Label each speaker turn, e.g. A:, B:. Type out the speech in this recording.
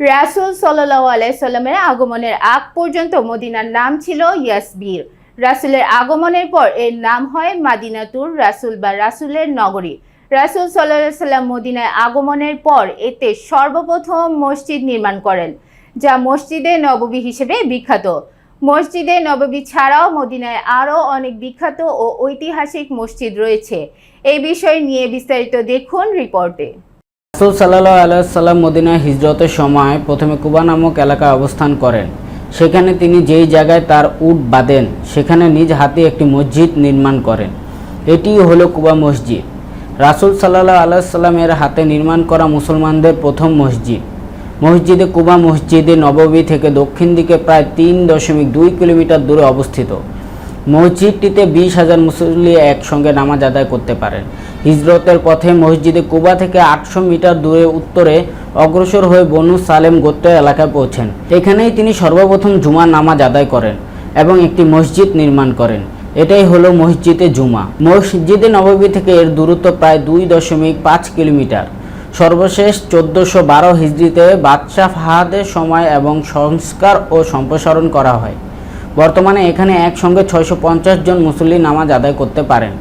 A: রাসুল সাল্লাহ আলাইসাল্লামের আগমনের আগ পর্যন্ত মদিনার নাম ছিল ইয়াসবির। রাসুলের আগমনের পর এর নাম হয় মাদিনাতুর রাসুল বা রাসুলের নগরী। রাসুল সাল্লাহ সাল্লাম মদিনায় আগমনের পর এতে সর্বপ্রথম মসজিদ নির্মাণ করেন, যা মসজিদে নববী হিসেবে বিখ্যাত। মসজিদে নববী ছাড়াও মদিনায় আরও অনেক বিখ্যাত ও ঐতিহাসিক মসজিদ রয়েছে। এই বিষয় নিয়ে বিস্তারিত দেখুন রিপোর্টে।
B: রাসুল সাল্লাহ আলাইসাল্লাম মদিনায় হিজরতের সময় প্রথমে কুবা নামক এলাকায় অবস্থান করেন। সেখানে তিনি যেই জায়গায় তার উট বাঁধেন, সেখানে নিজ হাতে একটি মসজিদ নির্মাণ করেন। এটি হলো কুবা মসজিদ। রাসুল সাল্লাহ আলাইসাল্লামের হাতে নির্মাণ করা মুসলমানদের প্রথম মসজিদ। মসজিদে কুবা মসজিদে নববী থেকে দক্ষিণ দিকে প্রায় তিন দশমিক দুই কিলোমিটার দূরে অবস্থিত। মসজিদটিতে বিশ হাজার মুসল্লি একসঙ্গে নামাজ আদায় করতে পারেন। হিজরতের পথে মসজিদে কুবা থেকে আটশো মিটার দূরে উত্তরে অগ্রসর হয়ে বনু সালেম গোত্র এলাকায় পৌঁছেন। এখানেই তিনি সর্বপ্রথম জুমার নামাজ আদায় করেন এবং একটি মসজিদ নির্মাণ করেন। এটাই হলো মসজিদে জুমা। মসজিদে নববী থেকে এর দূরত্ব প্রায় দুই দশমিক পাঁচ কিলোমিটার। সর্বশেষ চোদ্দোশো বারো হিজড়িতে বাদশাহ ফাহাদের সময় এবং সংস্কার ও সম্প্রসারণ করা হয়। বর্তমানে এখানে একসঙ্গে ছয়শো পঞ্চাশ জন মুসল্লি নামাজ আদায় করতে পারেন।